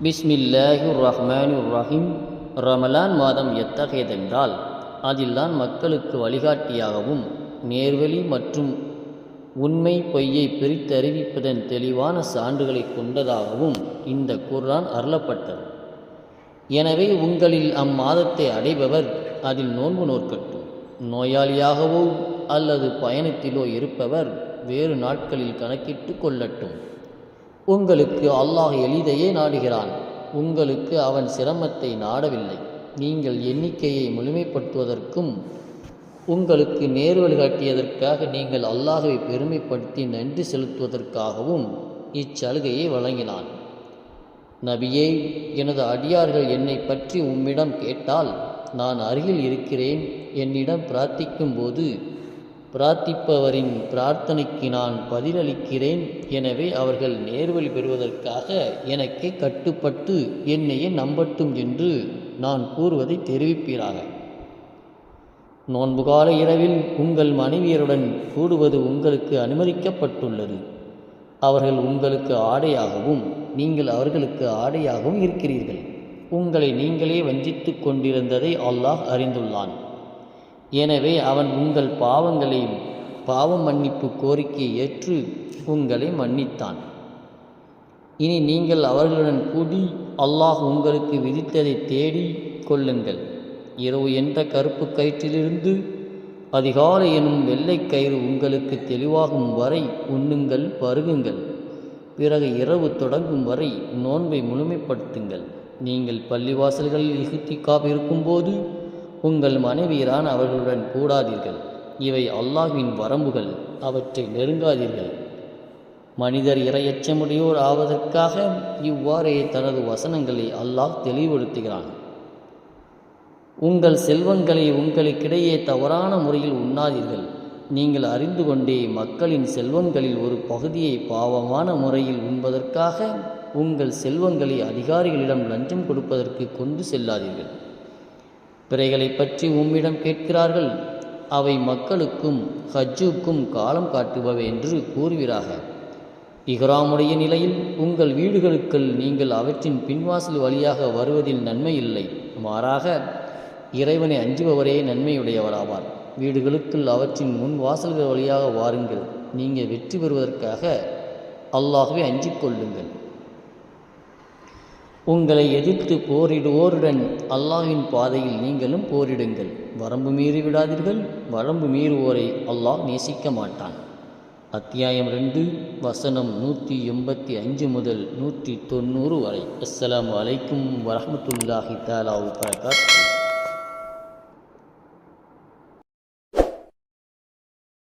பிஸ்மில்லாஹிர் ரஹ்மானிர் ரஹீம் ரமலான் மாதம் எத்தகையதென்றால் அதில்தான் மக்களுக்கு வழிகாட்டியாகவும் நேர்வழி மற்றும் உண்மை பொய்யை பிரித்தறிவிப்பதன் தெளிவான சான்றுகளை கொண்டதாகவும் இந்த குர்ஆன் அருளப்பட்டது. எனவே உங்களில் அம்மாதத்தை அடைபவர் அதில் நோன்பு நோற்கட்டும். நோயாளியாகவோ அல்லது பயணத்திலோ இருப்பவர் வேறு நாட்களில் கணக்கிட்டு கொள்ளட்டும். உங்களுக்கு அல்லாஹ் எளிதையே நாடுகிறான். உங்களுக்கு அவன் சிரமத்தை நாடவில்லை. நீங்கள் எண்ணிக்கையை முழுமைப்படுத்துவதற்கும் உங்களுக்கு நேர்வழி காட்டியதற்காக நீங்கள் அல்லாஹவை பெருமைப்படுத்தி நன்றி செலுத்துவதற்காகவும் இச்சலுகையை வழங்கினான். நபியே எனது அடியார்கள் என்னை பற்றி உம்மிடம் கேட்டால் நான் அருகில் இருக்கிறேன். என்னிடம் பிரார்த்திக்கும் போது பிரார்த்திப்பவரின் பிரார்த்தனைக்கு நான் பதிலளிக்கிறேன். எனவே அவர்கள் நேர்வழி பெறுவதற்காக எனக்கே கட்டுப்பட்டு என்னையே நம்பட்டும் என்று நான் கூறுவதை தெரிவிப்பீராக. நோன்புகால இரவில் உங்கள் மனைவியருடன் கூடுவது உங்களுக்கு அனுமதிக்கப்பட்டுள்ளது. அவர்கள் உங்களுக்கு ஆடையாகவும் நீங்கள் அவர்களுக்கு ஆடையாகவும் இருக்கிறீர்கள். உங்களை நீங்களே வஞ்சித்து கொண்டிருந்ததை அல்லாஹ் அறிந்துள்ளான். எனவே அவன் உங்கள் பாவங்களை பாவ மன்னிப்பு கோரிக்கையை ஏற்று உங்களை மன்னித்தான். இனி நீங்கள் அவர்களுடன் கூடி அல்லாஹ் உங்களுக்கு விதித்ததை தேடி கொள்ளுங்கள். இரவு என்ற கருப்பு கயிற்றிலிருந்து அதிகாலை எனும் வெள்ளை கயிறு உங்களுக்கு தெளிவாகும் வரை உண்ணுங்கள் பருகுங்கள். பிறகு இரவு தொடங்கும் வரை நோன்பை முழுமைப்படுத்துங்கள். நீங்கள் பள்ளிவாசல்களில் இகுத்திக்காப் இருக்கும்போது உங்கள் மனைவியரான அவர்களுடன் கூடாதீர்கள். இவை அல்லாஹ்வின் வரம்புகள் அவற்றை நெருங்காதீர்கள். மனிதர் இரையச்சமுடையோர் ஆவதற்காக இவ்வாறே தனது வசனங்களை அல்லாஹ் தெளிவுபடுத்துகிறான். உங்கள் செல்வங்களை உங்களுக்கிடையே தவறான முறையில் உண்ணாதீர்கள். நீங்கள் அறிந்து கொண்டே மக்களின் செல்வங்களில் ஒரு பகுதியை பாவமான முறையில் உண்பதற்காக உங்கள் செல்வங்களை அதிகாரிகளிடம் லஞ்சம் கொடுப்பதற்கு கொண்டு செல்லாதீர்கள். பிறைகளை பற்றி உம்மிடம் கேட்கிறார்கள். அவை மக்களுக்கும் ஹஜ்ஜுக்கும் காலம் காட்டுபவை என்று கூறுவீராக. இஹ்ராமுடைய நிலையில் உங்கள் வீடுகளுக்குள் நீங்கள் அவற்றின் பின்வாசல் வழியாக வருவதில் நன்மை இல்லை. மாறாக இறைவனை அஞ்சுபவரே நன்மையுடையவராவார். வீடுகளுக்குள் அவற்றின் முன் வாசல்கள் வழியாக வாருங்கள். நீங்கள் வெற்றி பெறுவதற்காக அல்லாகவே அஞ்சிக் கொள்ளுங்கள். உங்களை எதிர்த்து போரிடுவோருடன் அல்லாஹின் பாதையில் நீங்களும் போரிடுங்கள். வரம்பு மீறி விடாதீர்கள். வரம்பு மீறுவோரை அல்லாஹ் நேசிக்க மாட்டான். அத்தியாயம் ரெண்டு வசனம் நூற்றி எண்பத்தி அஞ்சு முதல் நூற்றி தொண்ணூறு வரை. அஸ்லாம் அலைக்கும் வரமத்துல்லாஹி தஆலா வபரகாத்துஹு